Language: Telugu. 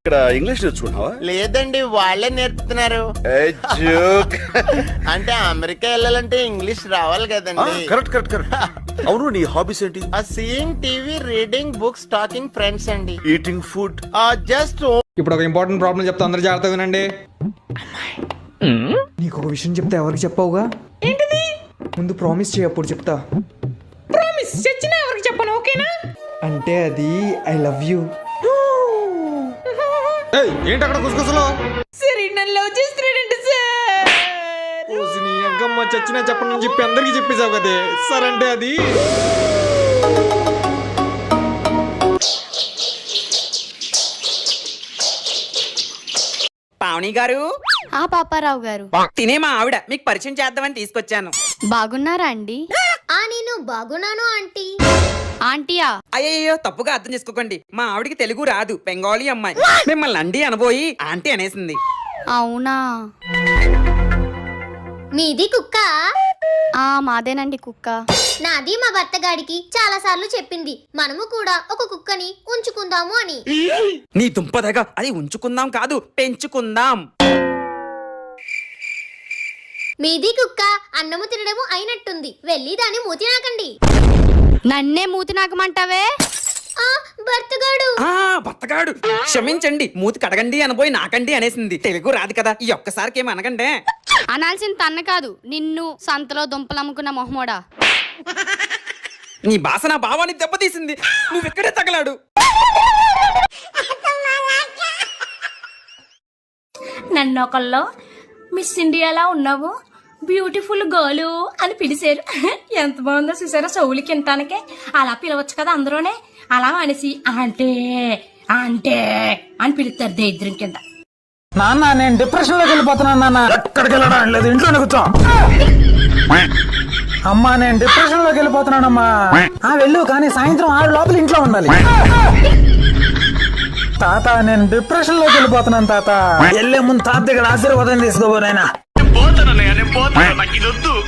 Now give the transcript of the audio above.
ఇక్కడ ఇంగ్లీష్ నేర్చుకుంటున్నావా? లేదండి వాళ్ళే నేర్పుతున్నారు. జోక్. అంటే అమెరికా వెళ్ళాలంటే ఇంగ్లీష్ రావాలి కదండి. Correct correct correct. అవును నీ హాబీస్ ఏంటి? ఆ seeing TV reading books talking friends అండి. ఈటింగ్ ఫుడ్ ఆ జస్ట్ ఇప్పుడు ఒక ఇంపార్టెంట్ ప్రాబ్లం చెప్తా అందరూ జాగ్రత్తగా వినండి. నీకు ఒక విషయం చెప్తే ఎవరికి చెప్పవుగా? ఏంటిది? ముందు ప్రామిస్ చేయ అప్పుడు చెప్తా. ప్రామిస్ చచ్చిన ఎవరికి చెప్పను ఓకేనా? అంటే అది ఐ లవ్ యూ. ఏంటి అక్కడ గుసగుసలో సరే నన్ను లవ్ చేస్తున్నాడండి సార్ నీ అంకమ్మ చచ్చినా చెప్పనని చెప్పి అందరికి చెప్పేశావు కదే. సార్ అంటే అది? పావని గారు? ఆ పాపారావు గారు. తినే మా ఆవిడ మీకు పరిచయం చేద్దామని తీసుకొచ్చాను. బాగున్నారా అండి? ఆ నేను బాగున్నాను ఆంటీ. ఆంటీయా. అయ్యయ్యో తప్పుగా అర్థం చేసుకోకండి. మా ఆవిడకి తెలుగు రాదు. బెంగాలీ అమ్మాయి. మిమ్మల్ని అండి అనబోయి ఆంటీ అనేసింది. అవునా? మీది కుక్క? ఆ మాదేనండి కుక్క. నాది మా భర్తగాడికి చాలా సార్లు చెప్పింది. మనము కూడా ఒక కుక్కని ఉంచుకుందాము అని. నీ దుంపదగా అది ఉంచుకుందాం కాదు పెంచుకుందాం. మీది కుక్క అన్నము తినడము అయినట్టుంది. వెళ్ళి దాన్ని మూతి నాకండి. నన్నే మూతి నాకమంటావే? ఆ భర్తగాడు. ఆ బత్తగాడు క్షమించండి మూతి కడగండి అనబోయి నాకండి అనేసింది. తెలుగు రాదు కదా ఈ ఒక్కసారికి ఏమి అనకండే? అనాల్సిన తన్న కాదు నిన్ను సంతలో దుంపలమ్ముకున్న మొహమోడా నీ భాష నా భావాన్ని దెబ్బతీసింది నువ్వు ఇక్కడే తగలాడు? నన్ను ఒకళ్ళు మిస్ ఇండియాలా ఉన్నావు? బ్యూటిఫుల్ గర్లు అని పిలిచారు. ఎంత బాగుందో చూసారా? చెవులు కింటానికే అలా పిలవచ్చు కదా అందరూనే. అలా అనేసి అంటే అంటే అని పిలుస్తారు దరిద్రం కింద. నాన్న నేను డిప్రెషన్లోకి వెళ్ళిపోతున్నాను నాన్న. ఎక్కడికి వెళ్ళడం? లేదు ఇంట్లోనే కూర్చో. అమ్మా నేను డిప్రెషన్లోకి వెళ్ళిపోతున్నానమ్మా. ఆ వెళ్ళు కానీ సాయంత్రం ఆరు లోపల ఇంట్లో ఉండాలి. తాత నేను డిప్రెషన్లోకి వెళ్ళిపోతున్నాను తాత. వెళ్ళే ముందు తాత దగ్గర ఆశీర్వాదం 뻗어나기도 뚝